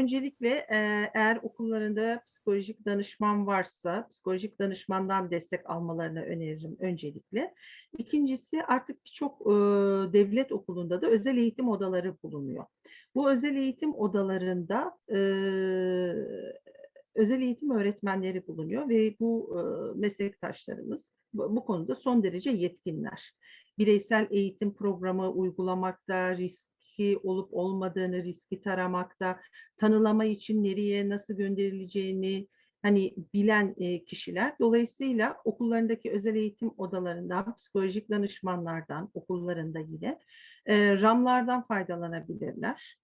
öncelikle e, eğer okullarında psikolojik danışman varsa psikolojik danışmandan destek almalarını öneririm öncelikle. İkincisi artık birçok e, devlet okulunda da özel eğitim odaları bulunuyor. Bu özel eğitim odalarında e, özel eğitim öğretmenleri bulunuyor ve bu e, meslektaşlarımız bu, konuda son derece yetkinler. Bireysel eğitim programı uygulamakta, riski olup olmadığını, riski taramakta, tanılama için nereye, nasıl gönderileceğini hani bilen e, kişiler. Dolayısıyla okullarındaki özel eğitim odalarından, psikolojik danışmanlardan, okullarında yine e, RAM'lardan faydalanabilirler.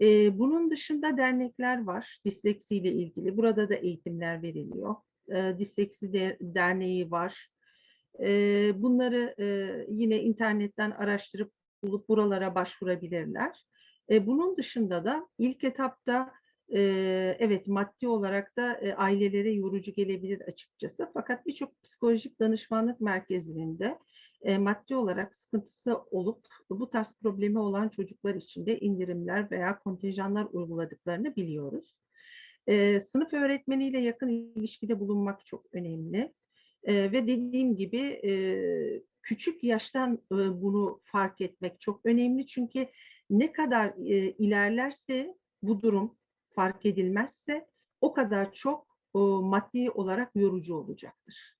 E, bunun dışında dernekler var disleksiyle ilgili. Burada da eğitimler veriliyor. Disleksi de, Derneği var. Bunları yine internetten araştırıp bulup buralara başvurabilirler. E, bunun dışında da ilk etapta e, evet maddi olarak da e, ailelere yorucu gelebilir açıkçası. Fakat birçok psikolojik danışmanlık merkezlerinde e, maddi olarak sıkıntısı olup bu tarz problemi olan çocuklar için de indirimler veya kontenjanlar uyguladıklarını biliyoruz. E, sınıf öğretmeniyle yakın ilişkide bulunmak çok önemli. E, ve dediğim gibi e, küçük yaştan e, bunu fark etmek çok önemli. Çünkü ne kadar e, ilerlerse bu durum fark edilmezse o kadar çok o, maddi olarak yorucu olacaktır.